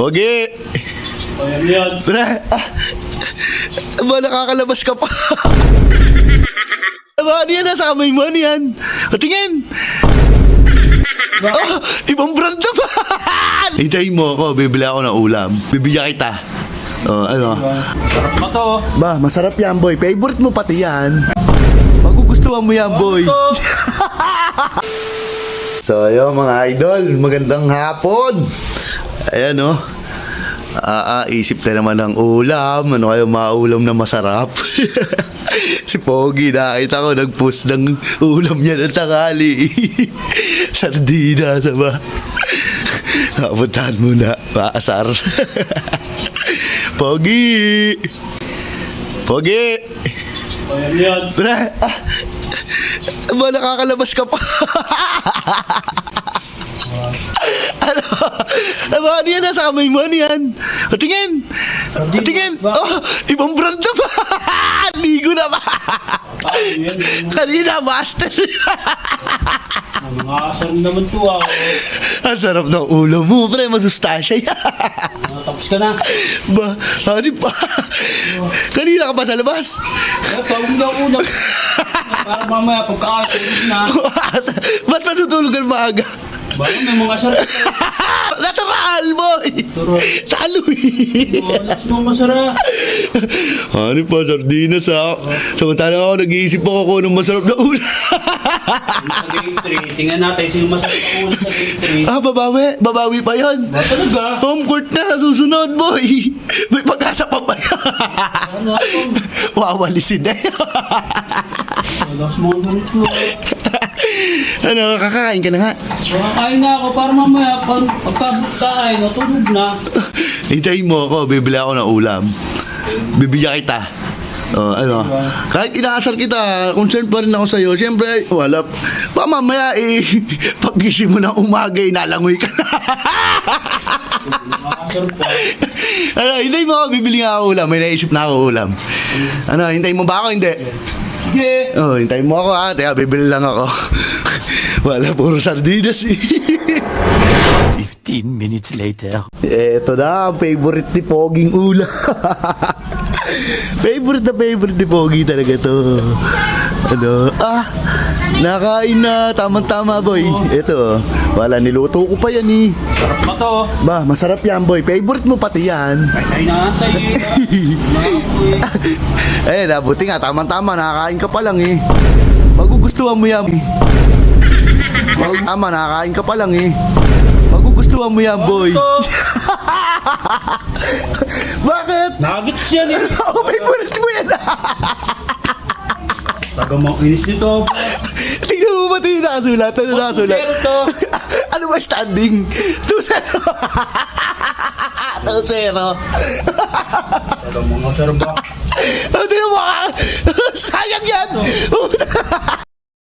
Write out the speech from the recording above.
Pogi! Ayan yan. Ah, ba, nakakalabas ka pa. Aba, ano yan? Nasa kamay mo, ano yan? Patingin! Oh, ibang brand na ba? Hintayin mo ako, bibili ako ng ulam. Bibigyan kita. Oh, ano? Sarap pa to. Ba, masarap yan, boy. Favorite mo pati yan. Magugustuhan mo yan, boy. So, ayun mga idol, magandang hapon. Ayan, oh. Ah, ah, isip na naman ng ulam. Ano kayo maulam na masarap? si Pogi, nakita ko nag-post ng ulam niya ng tanghali. Sardinas, ba? Kapuntahan muna, maasar. Pogi! Pogi! Ayan yan. Pre, ah, ba, nakakalabas ka pa. Ano? Ano, ano yan? Nasa kamay mo? Ano yan? Patingin! Patingin! Oh, ibang brand na ba? Ligo na yan. Kanina, master. Asar naman to ah. Ang sarap ng ulo mo, pre. Masustansya yan. Ah, Tapos ka na. ba, hani pa. Kanina ka pa sa labas. Eh, tawag na ulam. Para mamaya pagka-tulog na. Ba't matutulog ka maaga? Baka may mga asar. Natural, boy! Talo eh! Lakas mga masarap. Ano pa, sardinas ha? Samantalang ako, nag-iisip ako kung anong masarap na ulam. Sa game 3, tingnan natin sino masarap ang ulam sa game 3. ah, babawi. Babawi pa yan. Ba talaga? Home court na, susunod, boy. May pag-asa pa ba yan? Wawalisin na yan. Lakas mga ganito. Ano, kakakain ka na nga. Makakain na ako para mamaya pag pagkabuktaan, natulog na. Hintayin mo ako, bibili ako ng ulam. Bibigyan kita. Oh, ano? Kahit inaasar kita, concerned pa rin ako sa'yo. Siyempre, wala. Baka mamaya eh, pag-gising mo ng umaga, inalangoy ka na. Pa. ano, hintayin mo ako, bibili nga ako ulam. May naisip na ako ulam. Ano, hintayin mo ba ako? Hindi. Sige. Oh, hintayin mo ako ha. Teka, bibili lang ako. Wala, puro sardinas eh. 15 minutes later. Eto na, ang favorite ni Poging Ula. favorite na favorite ni Pogi talaga to. Ano? Ah, nakain na. Tamang-tama, boy. Ito, wala, niluto ko pa yan eh. Sarap pa to. Ba, masarap yan, boy. Favorite mo pati yan. Ay na tayo. eh, nabuti nga, tamang-tama. Nakakain ka pa lang eh. Magugustuhan mo yan. Tama, nakakain ka pa lang eh. Magugustuhan mo yan, boy. Bakit? Nuggets yan eh. Oh, favorite mo yan. Taga mga inis nito. Tingnan mo ba ito yung nakasulat? Ano nakasulat? zero to. ano ba standing? 2-0. 2-0. Taga mga sarba. Oh, tingnan mo ka. Sayang yan.